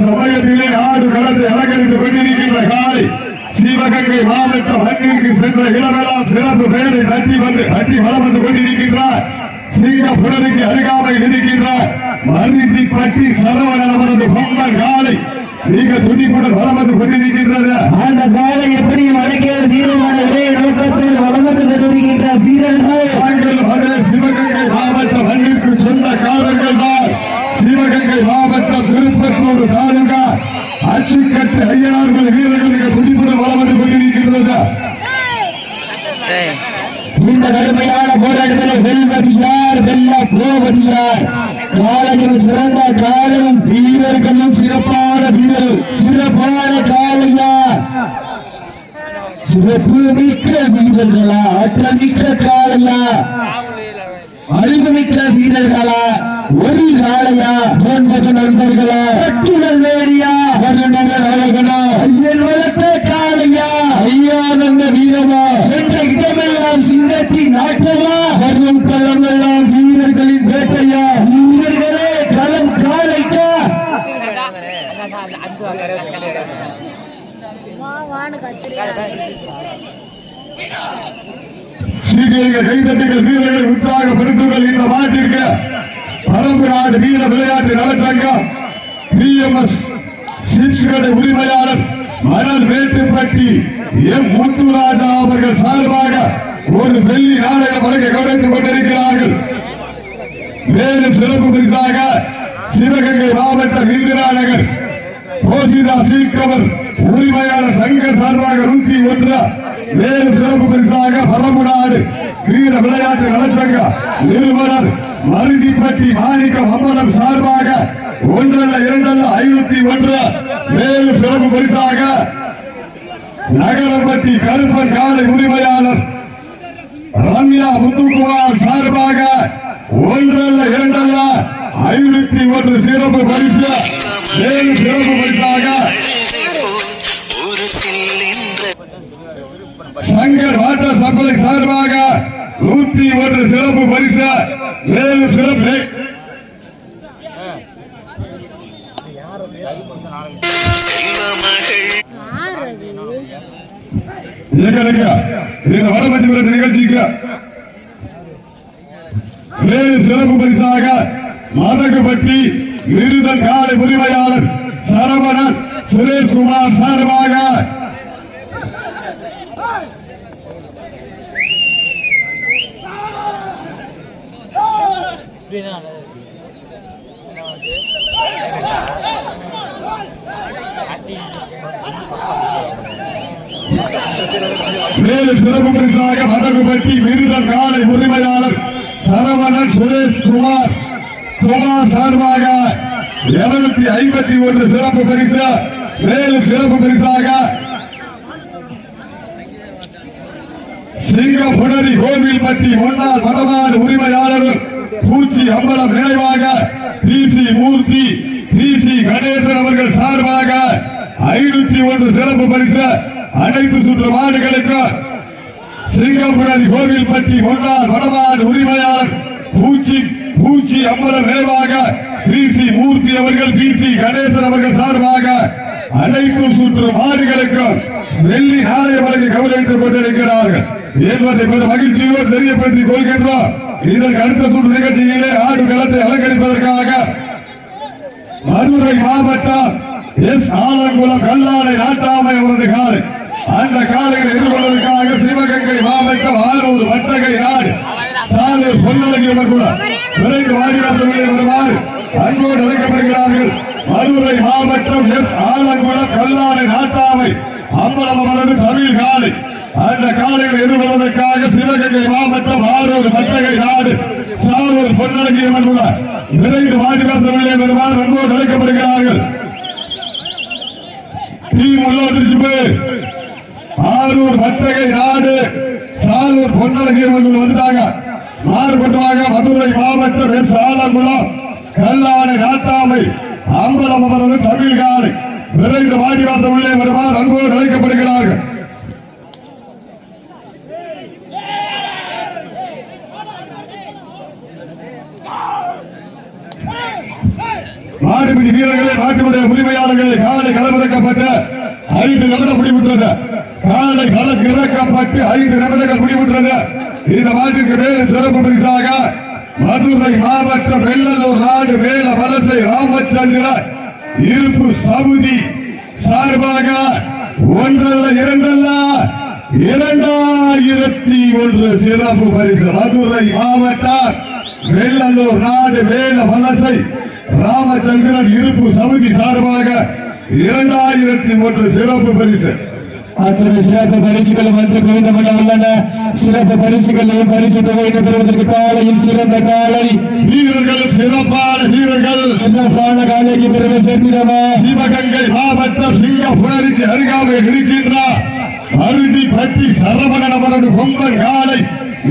சமயத்திலே ஆடு களத்தை அலங்கரித்துக் கொண்டிருக்கின்ற காலை சிவகங்கை சென்ற இடமெல்லாம் சிறப்பு பெயரை தட்டி வந்து தட்டி வளம் வந்து கொண்டிருக்கின்றார். சிங்கப்புடனுக்கு அருகாமையில் இருக்கின்றார் மருந்தி பட்டி சரவணன் அவரது பொங்கல் காலை மிக துடிப்புடன் வளம் வந்து கொண்டிருக்கின்றது. அந்த காலை அழைக்கிற தீர்மான ஒரே நோக்கத்தில் வளர்ந்து கொண்டிருக்கின்ற வீரர்கள் தாங்கள் வர சிவகங்கை மாவட்ட மண்ணிற்கு சொந்த காலங்கள் தான் சிவகங்கை மாவட்டம் திருப்பத்தூர் தாலுகா அச்சுக்கட்டு ஐயனார்கள் வீரர்களுக்கு துடிப்புடன் வளர்ந்து கொண்டிருக்கின்றது இந்த கடுமையான போராட்டத்தில் வெல்வது யார்? வெல்ல போவது யார்? காலையில் சிறந்த காலம் வீரர்களும் சிறப்பான வீரர்கள். சிறப்பான காலையா சிறப்பு மிக்க வீரர்களா? ஆற்றல் மிக்க காலையா அறிவுமிக்க வீரர்களா ஒரு காலையா போன்ற நண்பர்களா கட்டுடல் வேடியா வருணங்கள் அழகனா ஐயன் வளர்த்த காலையா ஐயா நல்ல வீரமா சென்ற இடமெல்லாம் சிங்கத்தின் நாட்டமா வரும் களமெல்லாம் வீரர்களின் வேட்டையா வீரர்களே களம் காளைக்கா. வான்னு கத்திரியா சீக்கிரங்கள் கைதட்டுகள் வீரர்களை உற்சாகப்படுத்துங்கள் இந்த மாட்டிற்கு பரம்பு நாடு வீர விளையாட்டு நலச்சங்கம். பிஎம்எஸ் சிப்ஸ் கடை உரிமையாளர் மணல் வேட்டுப்பட்டி எம் முத்துராஜா அவர்கள் சார்பாக ஒரு வெள்ளி நாடக வழங்க கவனித்துக் கொண்டிருக்கிறார்கள். மேலும் சிறப்பு பரிசாக சிவகங்கை மாவட்ட விருதுநகர் கோசிதா சீக்கவர் உரிமையாளர் சங்க சார்பாக நூத்தி ஒன்று மேலும் சிறப்பு பரிசாக பரம்புநாடு வீர விளையாட்டு நலச்சங்க நிறுவனர் மருதிப்பட்டி மாணிக்கம் அம்பலம் சார்பாக ஒன்றல்ல இரண்டல்ல ஐநூத்தி ஒன்று மேலும் சிறப்பு பரிசாக நகரம்பட்டி கருப்பன் காலை உரிமையாளர் ரம்யா முத்துக்குமார் சார்பாக ஒன்றல்ல இரண்டல்ல ஐநூத்தி ஒன்று சிறப்பு பரிசு. மேலும் சிறப்பு பரிசாக சங்கர் வாட்டர் சப்ளை சார்பாக நூத்தி ஒன்று சிறப்பு பரிசு மேலும் சிறப்பு நிகழ்ச்சிக்கு. சிறப்பு பரிசாக மதகுபட்டி விருதன் கால உரிமையாளர் சரவணன் சுரேஷ்குமார் சார்பாக. மேலும் சிறப்பு பரிசாக மதகுபட்டி விருதல் காலை உரிமையாளர் சரவணன் சுரேஷ்குமார் குமார் சார்பாக இருநூத்தி ஐம்பத்தி ஒன்று சிறப்பு பரிசு மேலும் சிறப்பு பரிசாக சிங்கப்புணரி கோவில்பட்டி முன்னாள் வடமாடு உரிமையாளரும் பூச்சி அம்பலம் நினைவாக பிசி மூர்த்தி பிசி கணேசன் அவர்கள் சார்பாக ஐநூத்தி ஒன்று சிறப்பு பரிசு. அனைத்து சுற்று மாடுகளுக்கு சிங்கப்புணரி கோவில்பட்டி ஒன்றால் வடமாடு உரிமையாளர் பூச்சி பூச்சி அம்பலம் நினைவாக பிசி மூர்த்தி அவர்கள் பிசி கணேசன் அவர்கள் சார்பாக அனைத்து சுற்று மாடுகளுக்கும் வெள்ளி நாணய வழங்கி கவனித்துக் கொண்டிருக்கிறார்கள். என்பதை பெரும் மகிழ்ச்சியோடு தெரியப்படுத்திக் கொள்கின்றோம். இதற்கு அடுத்த சுற்று நிகழ்ச்சியிலே ஆடு களத்தை அலங்கரிப்பதற்காக மதுரை மாவட்டம் எஸ் ஆலங்குளம் கல்லாடை நாட்டாமை அவரது காலை அந்த காலையில் எதிர்கொள்வதற்காக சிவகங்கை மாவட்டம் ஆலூர் வட்டகை நாடு. சாலூர் பொன்னழகியவர் கூட. விரைந்து வாடிவாசல்களே வருமாறு அன்போடு அழைக்கப்படுகிறார்கள். மதுரை மாவட்டம் எஸ். ஆலங்குளம் கல்லாடை நாட்டாமை அம்பலம் தமிழ் காலை அந்த காலையில் எதிர்கொள்வதற்காக சிவகங்கை மாவட்டம் ஆரூர் வட்டகை நாடு. சாலூர் பொன்னழகியவர் கூட. விரைந்து வாடிவாசல்களே வருமாறு அன்போடு அழைக்கப்படுகிறார்கள். டீம் உள்ளதிர்ச்சி ஆரூர் பத்தகை நாடு சாலூர் பொன்னழகி இவர்கள் வந்துட்டாங்க. மாறுபட்டமாக மதுரை மாவட்டம் எஸ் ஆலங்குளம் கல்லாணி நாட்டாமை அம்பலம் அவர்கள் தமிழ்காலை விரைந்து வாடிவாசம் உள்ளே வருமாறு அன்போடு அழைக்கப்படுகிறார்கள். மாடுபிடி வீரர்களே நாட்டினுடைய உரிமையாளர்களை காலை களமிறக்கப்பட்ட ஐந்து நிமிடம் முடிவுற்றது காலை கலக்கு இறக்கப்பட்டு ஐந்து நிமிடங்கள் முடிவுற்றது. இந்த மாட்டிற்கு மேலும் சிறப்பு பரிசாக மதுரை மாவட்டம் வெள்ளலூர் நாடு வேல வலசை ராமச்சந்திர இருப்பு சவுதி சார்பாக ஒன்றல்ல இரண்டல்ல இரண்டாயிரத்தி ஒன்று சிறப்பு பரிசு. மதுரை மாவட்டம் வெள்ளலூர் நாடு வேல வலசை ராமச்சந்திரன் இருப்பு சவுதி சார்பாக இரண்டாயிரத்தி ஒன்று சிறப்பு பரிசு. அத்தனை சிறப்பு பரிசுகளும் வந்து குவிந்தப்பட உள்ளன. சிறப்பு பரிசுகளையும் பரிசு தொகையிட்டு பெறுவதற்கு காலையில் சிறந்த காலை. வீரர்கள் சிறப்பான வீரர்கள். சிறப்பான காலைக்கு பெருமை சேர்த்திடவா? சிவகங்கை மாவட்டம் சிங்கப்பூருக்கு அருகாமையில் இருக்கின்ற அருதி பட்டி சரவணன் அவரது கொம்பன் காலை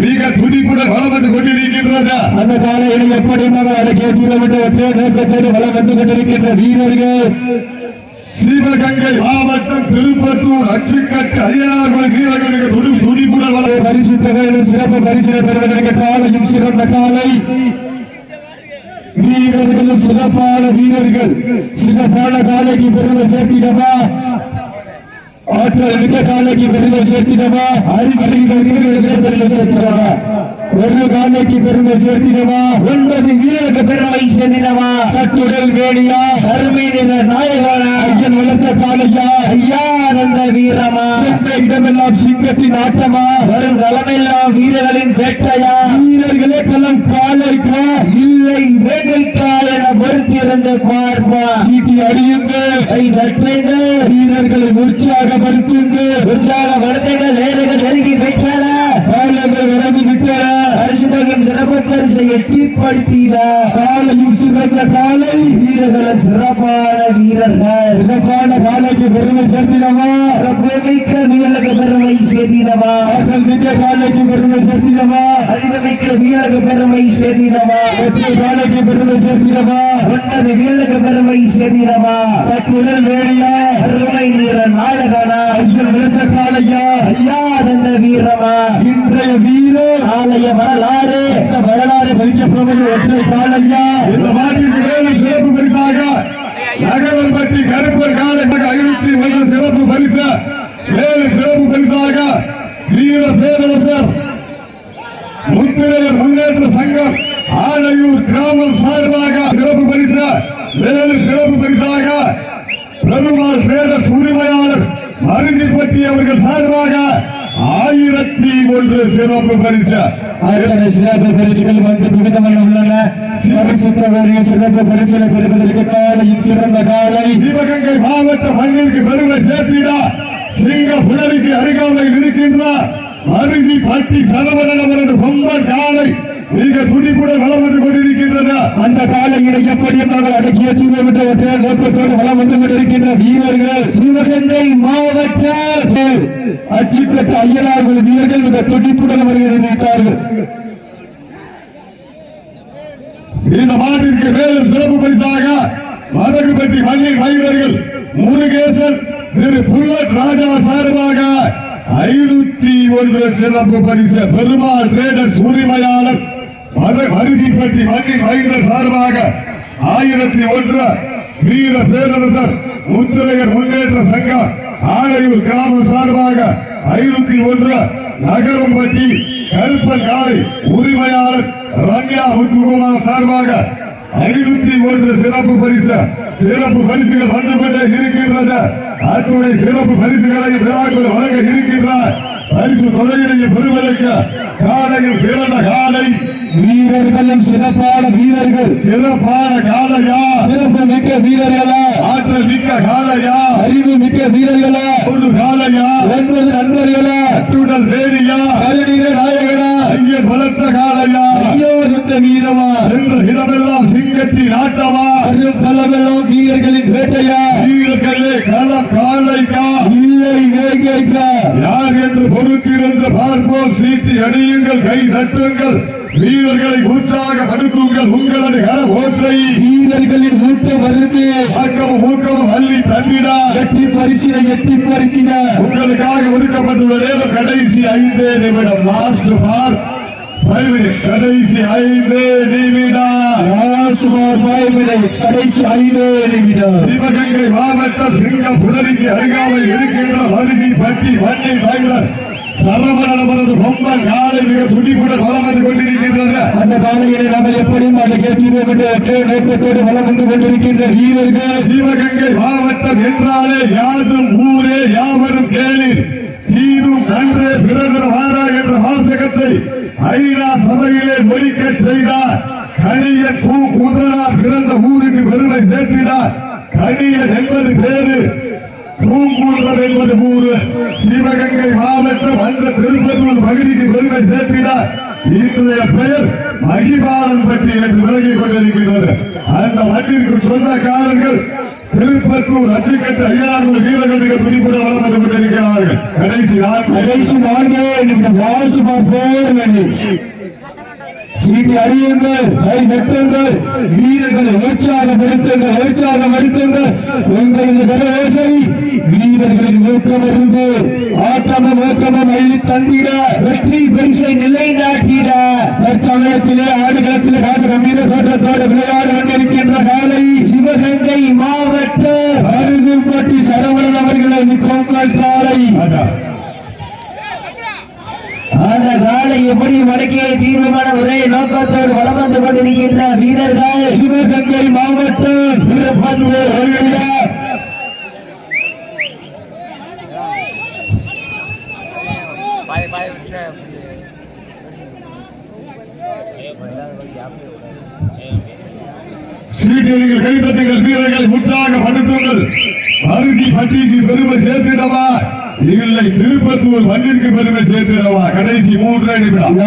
மிக துடிப்புடன் வளம் வந்து கொண்டிருக்கின்றது. அந்த காலையில் எப்படி மகள் அடக்கிய தூரமிட்டு வளம் வந்து கொண்டிருக்கின்ற வீரர்கள்? சிவகங்கை மாவட்டம் திருப்பத்தூர் அச்சுக்கட்டு ஐயனார் வீரர்களுக்கு துடி துடிப்புடன் பரிசு சிறப்பு பரிசினை பெறுவதற்கு காலையும் சிறந்த காலை. வீரர்களும் சிறப்பான வீரர்கள். சிறப்பான காலைக்கு பெருமை சேர்த்திடவா? ஆற்றல் மிக்க காலைக்கு பெருமை சேர்த்திடவா? அறிஞர்கள் வீரர்களுக்கு பெருமை சேர்த்திடவா? ஒரு காலைக்கு பெருமை சேர்த்திடவா? ஒன்பது வீரருக்கு பெருமை சேர்த்திடவா? கட்டுடல் வேணியா? அருமை நிற நாயகனா? ஐயன் வளர்த்த காலையா ஐயா நந்த வீரமா? இடமெல்லாம் சிங்கத்தின் ஆட்டமா? வரும் களமெல்லாம் வீரர்களின் வேட்டையா? வீரர்களே களம் காலைக்கா இல்லை வேட்டைக்கா என பொறுத்திருந்து பார்ப்பா சீட்டி அடியுங்க. கை தட்டுங்க வீரர்களை உற்சாகப்படுத்துங்க. உற்சாகப்படுத்துங்க நேரங்கள் நெருங்கி விட்டன காலங்கள் விலகி விட்டன. பரிசுத்தகின் சிறப்பு பரிசை எட்டிப்படுத்தின காலையும் சிறந்த காலை வீரர்கள் சிறப்பான வீரர்கள். சிறப்பான காலைக்கு பெருமை சேர்த்தினவா? மிக்க வீரர்களுக்கு பெருமை சேர்த்தினவா? ஆற்றல் மிக்க காலைக்கு பெருமை சேர்த்தினவா? அறிவுமிக்க வீரர்களுக்கு பெருமை சேர்த்தினவா? வெற்றி காலைக்கு பெருமை சேர்த்தினவா? ஒன்பது வீரர்களுக்கு பெருமை சேர்த்தினவா? தக்குடல் வேடியா அருமை நிற நாயகனா? ஐயன் விழுந்த காலையா? ஐயா தந்த வீரமா? இன்றைய வீரர் ஆலய வரலாறு இந்த வரலாறு பதிக்கப்படுவது ஒற்றை காலையா இந்த மாட்டிற்கு மேலும் சிறப்பு பரிசாக நகரம் பற்றி கருப்பர் காலை அறிவித்து ஒன்று சிறப்பு பரிசு மேலும் சிறப்பு பரிசாக வீர பேரரசர் முத்திரையர் முன்னேற்ற சங்கம் ஆலையூர் கிராமம் சார்பாக சிறப்பு பரிசு மேலும் சிறப்பு பரிசாக பெருமாள் பேரஸ் உரிமையாளர் மருதிப்பட்டி அவர்கள் சார்பாக ஆயிரத்தி ஒன்று சிறப்பு பரிசு. அத்தனை சிறப்பு பரிசுகள் வந்து குவிந்தவர்கள் உள்ளன. பரிசு தொகையை சிறப்பு பரிசுகளை பெறுவதற்கு காலையில் சிறந்த காலை. சிவகங்கை மாவட்ட மண்ணிற்கு பெருமை சேர்த்திட. சிங்க புலரிக்கு அருகாமையில் இருக்கின்ற அருகி பட்டி சரவணன் அவரது கொம்பன் காலை. மிக துடிப்புடன் வளம் வந்து கொண்டிருக்கின்றது அந்த காலையினை எப்படியும் நாங்கள் அடக்கிய ஒற்றை நோக்கத்தோடு வளம் வந்து கொண்டிருக்கின்ற வீரர்கள்? சிவகங்கை மாவட்ட அச்சுக்கட்டு ஐயனார்கள் வீரர்கள் மிக துடிப்புடன் வருகிறார்கள் இந்த மாட்டிற்கு மேலும் சிறப்பு பரிசாக மதகுபட்டி மண்ணின் மைந்தர்கள் முருகேசன் திரு புல்லட் ராஜா சார்பாக ஐநூத்தி ஒன்று சிறப்பு பரிசு. பெருமாள் டிரேடர்ஸ் உரிமையாளர். மத பற்றி மண்ணின் மகிழ்ந்த சார்பாக ஆயிரத்தி ஒன்று வீர பேரரசர் முத்திரையர் முன்னேற்ற சங்கம் ஆலையூர் கிராமம் சார்பாக ஐநூத்தி ஒன்று நகரம்பட்டி கருப்பன் காலை உரிமையாளர் ரம்யா முத்துகுமார் சார்பாக ஐநூத்தி ஒன்று சிறப்பு பரிசு சிறப்பு பரிசுகள் கொண்டே இருக்கின்றது. அத்துடைய சிறப்பு பரிசுகளை விழாக்கள் வழங்க இருக்கின்றார். பரிசு தொகையிடைய பெறுவதற்கு காலையில் சிறந்த காலை. வீரர்களும் சிறப்பான வீரர்கள். சிறப்பான காலையா? சிறப்பு மிக்க வீரர்களா? ஆற்றல் மிக்க காலையா? அறிவு மிக்க வீரர்களா? ஒரு காலையா? ஒன்பது நண்பர்களா? அட்டுடல் வேலியா கருநீர நாயகனா? ஐயர் பலத்த காலையா? ஐயோ இந்த வீரமா? சென்ற இடமெல்லாம் சிங்கத்தின் ஆட்டமா? அருள் கலவெல்லாம் வீரர்களின் வேட்டையா? வீரர்களே களம் காலைக்கா? இல்லை வேகைக்கா யார் என்று பொறுத்திருந்து பார்ப்போம். சீட்டி அடியுங்கள் கை தட்டுங்கள். வீரர்களை உற்சாகப்படுத்துங்கள். உங்களது கர ஓசை. வீரர்களின் ஊட்டம் வருது. ஆக்கமும் ஊக்கமும் அள்ளி தந்திடா. வெற்றி பரிசினை எட்டி பறிக்கின உங்களுக்காக ஒதுக்கப்பட்டுள்ள கடைசி ஐந்தே நிமிடம். லாஸ்ட் பார் கடைசி ஐந்து நிமிடம். சுமார் five minutes. கடைசி ஐந்து நிமிடம். சிவகங்கை மாவட்டம் சிங்கம் புலரிக்கு அருகாமல் இருக்கின்ற மருதி பட்டி வண்டி டைலர் சரவணனவரது பொம்பன் காலை மிக துடிப்புடன் வந்து அந்த காலையிலே நாங்கள் எப்படியும் அதை கேட்கிறோம் என்ற ஒற்றை நோக்கத்தோடு வளம் வந்து கொண்டிருக்கின்ற வீரர்கள்? சிவகங்கை மாவட்டம் என்றாலே யாதும் ஊரே யாவரும் கேளீர் தீதும் நன்றே பிறகு வாரா என்ற வாசகத்தை ஐநா சபையிலே ஒழிக்க செய்தார். கணியன் கூ குன்றனார் பிறந்த ஊருக்கு பெருமை சேர்த்தினார். கணியன் என்பது பேரு பூங்குன்றம் என்பது ஊரு. சிவகங்கை மாவட்டம் அந்த திருப்பத்தூர் பகுதிக்கு பெருமை சேர்த்தினார். இன்றைய பெயர் மகிபாலன் பட்டி என்று விலகிக் கொண்டிருக்கின்றது. அந்த மண்ணிற்கு சொந்தக்காரர்கள் திருப்பத்தூர் அச்சுக்கட்டு ஐயாயிரம் வீரர்கள் மிக துடிப்புடன் வளம் கொண்டிருக்கிறார்கள். கடைசி கடைசி நான்கே நிமிடம் லாஸ்ட் அறியுங்கள் கை நட்டுங்கள் வீரர்களை உற்சாகப்படுத்துங்கள் உற்சாகப்படுத்துங்கள் உங்களது கரவேசை வீரர்களின் நோக்கம் ஆட்டமும் நோக்கமும் அள்ளி தந்திட வெற்றி பரிசை நிலைநாட்டிட. தற்சமயத்திலே ஆடுகளத்திலே காட்டு வீர தோற்றத்தோடு விளையாட கொண்டிருக்கின்ற காலை சிவகங்கை மாவட்ட அருகும்பட்டி சரவணன் அவர்களது பொங்கல் காலை அதான். அந்த காலை எப்படி மடக்கிய தீர்மான ஒரே நோக்கத்தோடு வளம் வந்து கொண்டிருக்கின்ற வீரர்கள்? சிவகங்கை மாவட்டம். வீரர்களை முற்றாக படுத்துங்கள் அருகி பட்டிக்கு பெருமை சேர்த்திடவா? இல்லை திருப்பத்தூர் மண்ணிற்கு பெருமை சேர்த்திடவா? கடைசி மூன்றே நிமிடம்.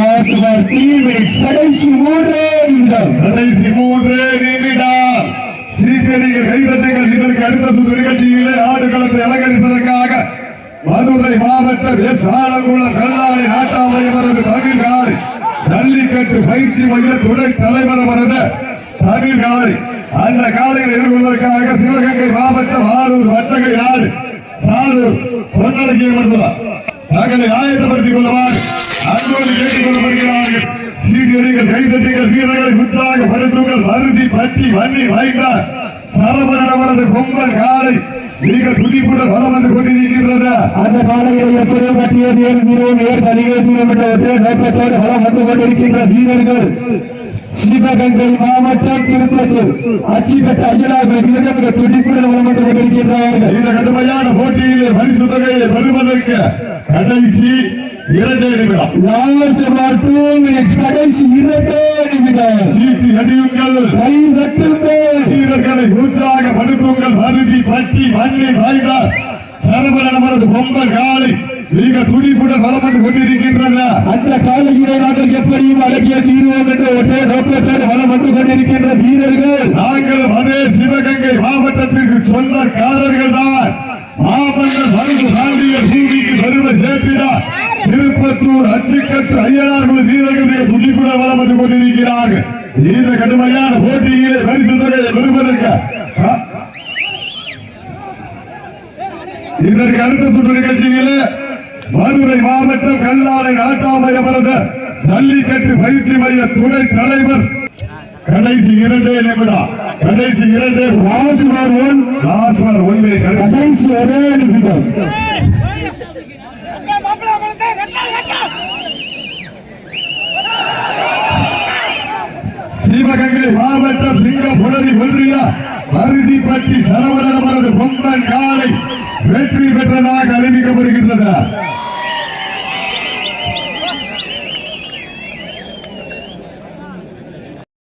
கடைசி மூன்றே நிமிடம். கடைசி மூன்றே நிமிடம். சீக்கிரங்கள் கைதட்டுங்கள் இதற்கு அடுத்த சுற்று நிகழ்ச்சியிலே ஆடுகளத்தை அலங்கரிப்பதற்காக மதுரை மாவட்டம் எஸ் ஆலங்குளம் நாட்டாமையவரது தமிழ்காலை ஜல்லிக்கட்டு பயிற்சி மைய துணை தலைவர் அவரது தமிழ்காலை அந்த காலையில் எதிர்கொள்வதற்காக சிவகங்கை மாவட்டம் ஆரூர் வட்டகை நாடு சாரூர் பொன்னடக்கிய வருவதார் தங்களை ஆயத்தப்படுத்திக் கொள்ளுமாறு அன்போடு கேட்டுக் கொள்ளப்படுகிறார்கள். சீட்டியடிகள் கைதட்டிகள் வீரர்களை உற்சாகப்படுத்துங்கள். வருதி பட்டி வன்னி வாய்ந்தார் சரபரணவரது கொம்பன் காலை மிக துடிப்புடன் வளம் வந்து கொண்டிருக்கின்றது அந்த காலையில் எப்படியும் கட்டிய தேர்தலும் ஏர் என்ற ஒற்றை நோக்கத்தோடு வந்து கொண்டிருக்கின்ற வீரர்கள் சிவகங்கை மாவட்டம் திருப்பத்தூர். அச்சிக்கட்ட ஐயனார்கள் மிக துடிப்புடன் வளம் வந்து கொண்டிருக்கின்றார்கள். இந்த கடுமையான போட்டியிலே பரிசு தொகையை பெறுவதற்கு கடைசி இரண்டே நிமிடம். Last minutes. கடைசி இரண்டே நிமிடம். சீட்டு அடியுங்கள் கை தட்டுங்கள். வீரர்களை உற்சாகப்படுத்துங்கள். மருதி பட்டி வன்னி வாய்ந்தார் சரபரணவரது கொம்பன் காலை. மிக துடிப்புடன் வளம் வந்து கொண்டிருக்கின்றது அந்த காலையிலே நாங்கள் எப்படியும் அடக்கிய தீர்வோம் என்ற ஒற்றை நோக்கத்தோடு வளம் வந்து கொண்டிருக்கின்ற வீரர்கள்? நாங்களும் அதே சிவகங்கை மாவட்டத்திற்கு சொந்தக்காரர்கள் தான். மாமன்னர் மருந்து பூமிக்கு பெருமை சேர்த்தினார் திருப்பத்தூர் அச்சுக்கட்டு ஐயனார்கள் வீரர்களுடைய துடிப்புடன் வளம் வந்து கொண்டிருக்கிறார்கள். இந்த கடுமையான போட்டியிலே பரிசு தொகையை பெறுவதற்கு. இதற்கு அடுத்த சுற்று நிகழ்ச்சியிலே மதுரை மாவட்டம் கல்லாலை நாட்டாமையவரது ஜல்லிக்கட்டு பயிற்சி மைய துணை தலைவர். கடைசி இரண்டே நிமிடம். கடைசி இரண்டே லாஸ்ட் சுமார் ஒன் லாஸ்ட் ஒன்றை கடைசி. கடைசி ஒரே நிமிடம். சிவகங்கை மாவட்டம் சிங்கப்புலரி ஒன்றிய அருதிப்பட்டி சரவணனவரது பொங்கல் காலை வெற்றி பெற்றதாக அறிவிக்கப்படுகின்றது